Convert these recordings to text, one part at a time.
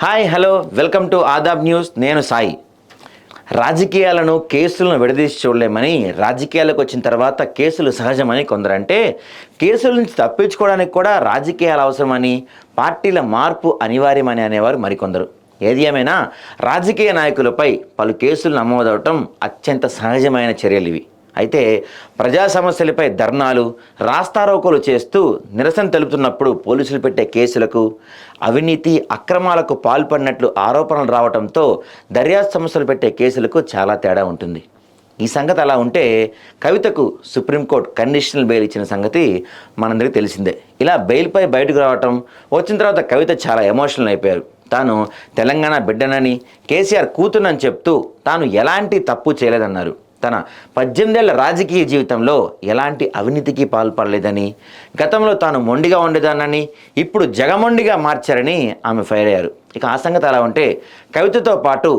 Hi hello welcome to Aadab news. నేను సాయి. రాజకీయాలను కేసులను విడదీసి చూడలేమని రాజకీయాలకు వచ్చిన తర్వాత కేసులు సహజమని కొందరంటే కేసుల నుంచి తప్పించుకోవడానికి కూడా రాజకీయాలు అవసరమని పార్టీల మార్పు అనివార్యమని అనేవారు మరికొందరు. ఏది ఏమైనా రాజకీయ నాయకులపై పలు కేసులు నమోదవటం అత్యంత సహజమైన చర్యలు ఇవి. అయితే ప్రజా సమస్యలపై ధర్నాలు రాస్తారోకోలు చేస్తూ నిరసన తెలుపుతున్నప్పుడు పోలీసులు పెట్టే కేసులకు అవినీతి అక్రమాలకు పాల్పడినట్లు ఆరోపణలు రావడంతో దర్యాప్తు సమస్యలు పెట్టే కేసులకు చాలా తేడా ఉంటుంది. ఈ సంగతి అలా ఉంటే కవితకు సుప్రీంకోర్టు కండిషనల్ బెయిల్ ఇచ్చిన సంగతి మనందరికీ తెలిసిందే. ఇలా బెయిల్పై బయటకు రావటం వచ్చిన తర్వాత కవిత చాలా ఎమోషనల్ అయిపోయారు. తాను తెలంగాణ బిడ్డనని కేసీఆర్ కూతునని చెప్తూ తాను ఎలాంటి తప్పు చేయలేదన్నారు. తన పద్దెనిమిదేళ్ళ రాజకీయ జీవితంలో ఎలాంటి అవినీతికి పాల్పడలేదని గతంలో తాను మొండిగా ఉండేదానని ఇప్పుడు జగమొండిగా మార్చారని ఆమె ఫైర్ అయ్యారు. ఇక ఆ సంగతి అలా ఉంటే కవితతో పాటు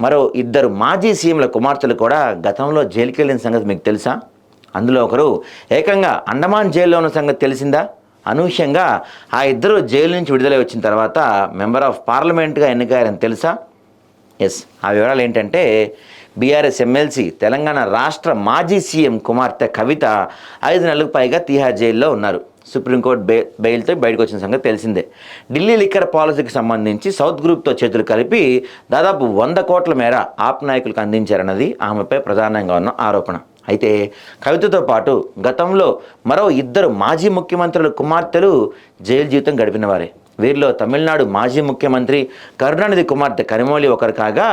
మరో ఇద్దరు మాజీ సీఎంల కుమార్తెలు కూడా గతంలో జైలుకి వెళ్ళిన సంగతి మీకు తెలుసా? అందులో ఒకరు ఏకంగా అండమాన్ జైల్లో ఉన్న సంగతి తెలిసిందా? అనూహ్యంగా ఆ ఇద్దరు జైలు నుంచి విడుదల వచ్చిన తర్వాత మెంబర్ ఆఫ్ పార్లమెంట్గా ఎన్నికయ్యారని తెలుసా? ఎస్. ఆ వివరాలు ఏంటంటే బీఆర్ఎస్ ఎమ్మెల్సీ తెలంగాణ రాష్ట్ర మాజీ సీఎం కుమార్తె కవిత ఐదు నెలలకు పైగా తిహార్ జైల్లో ఉన్నారు. సుప్రీంకోర్టు బె బెయిల్తో బయటకు వచ్చిన సంగతి తెలిసిందే. ఢిల్లీ లిక్కర్ పాలసీకి సంబంధించి సౌత్ గ్రూప్తో చేతులు కలిపి దాదాపు వంద కోట్ల మేర ఆప్ నాయకులకు అందించారన్నది ఆమెపై ప్రధానంగా ఉన్న ఆరోపణ. అయితే కవితతో పాటు గతంలో మరో ఇద్దరు మాజీ ముఖ్యమంత్రుల కుమార్తెలు జైలు జీవితం గడిపినవారే వీరిలో తమిళనాడు మాజీ ముఖ్యమంత్రి కరుణానిధి కుమార్తె కనిమోళి ఒకరు కాగా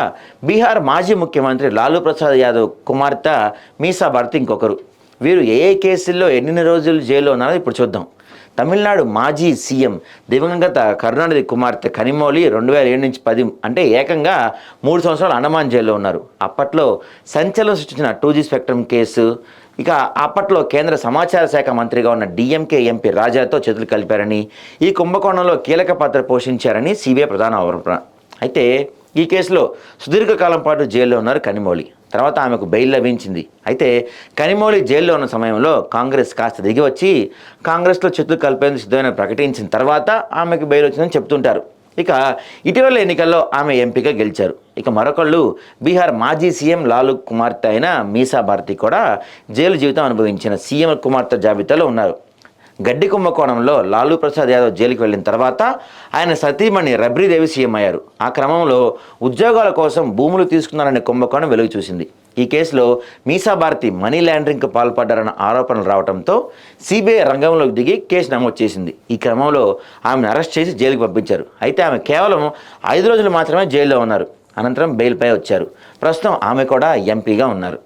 బీహార్ మాజీ ముఖ్యమంత్రి లాలూ ప్రసాద్ యాదవ్ కుమార్తె మీసా భర్త ఇంకొకరు. వీరు ఏ ఏ కేసుల్లో ఎన్ని రోజులు జైల్లో ఉన్నారో ఇప్పుడు చూద్దాం. తమిళనాడు మాజీ సీఎం దివంగత కరుణానిధి కుమార్తె కనిమౌలి రెండు వేల ఏడు నుంచి పది అంటే ఏకంగా మూడు సంవత్సరాలు అండమాన్ జైల్లో ఉన్నారు. అప్పట్లో సంచలనం సృష్టించిన టూ జీ స్పెక్ట్రమ్ కేసు ఇక అప్పట్లో కేంద్ర సమాచార శాఖ మంత్రిగా ఉన్న డిఎంకే ఎంపీ రాజాతో చేతులు కలిపారని ఈ కుంభకోణంలో కీలక పాత్ర పోషించారని సిబిఐ ప్రధాన ఆరోపణ. అయితే ఈ కేసులో సుదీర్ఘకాలం పాటు జైల్లో ఉన్నారు కనిమౌళి తర్వాత ఆమెకు బెయిల్ లభించింది. అయితే కనిమౌళి జైల్లో ఉన్న సమయంలో కాంగ్రెస్ కాస్త దిగి వచ్చి కాంగ్రెస్లో చెట్లు కలిపేందుకు సిద్ధమైన ప్రకటించిన తర్వాత ఆమెకు బెయిల్ వచ్చిందని చెప్తుంటారు. ఇక ఇటీవల ఎన్నికల్లో ఆమె ఎంపీగా గెలిచారు. ఇక మరొకళ్ళు బీహార్ మాజీ సీఎం లాలు కుమార్తె అయిన మీసా భారతి కూడా జైలు జీవితం అనుభవించిన సీఎం కుమార్తె జాబితాలో ఉన్నారు. గడ్డి కుంభకోణంలో లాలూ ప్రసాద్ యాదవ్ జైలుకి వెళ్ళిన తర్వాత ఆయన సతీమణి రబ్రీదేవి సీఎం అయ్యారు. ఆ క్రమంలో ఉద్యోగాల కోసం భూములు తీసుకున్నారనే కుంభకోణం వెలుగు చూసింది. ఈ కేసులో మీసా భారతి మనీ ల్యాండరింగ్కు పాల్పడ్డారన్న ఆరోపణలు రావడంతో సిబిఐ రంగంలోకి దిగి కేసు నమోదు చేసింది. ఈ క్రమంలో ఆమెను అరెస్ట్ చేసి జైలుకి పంపించారు. అయితే ఆమె కేవలం ఐదు రోజులు మాత్రమే జైల్లో ఉన్నారు. అనంతరం బెయిల్పై వచ్చారు. ప్రస్తుతం ఆమె కూడా ఎంపీగా ఉన్నారు.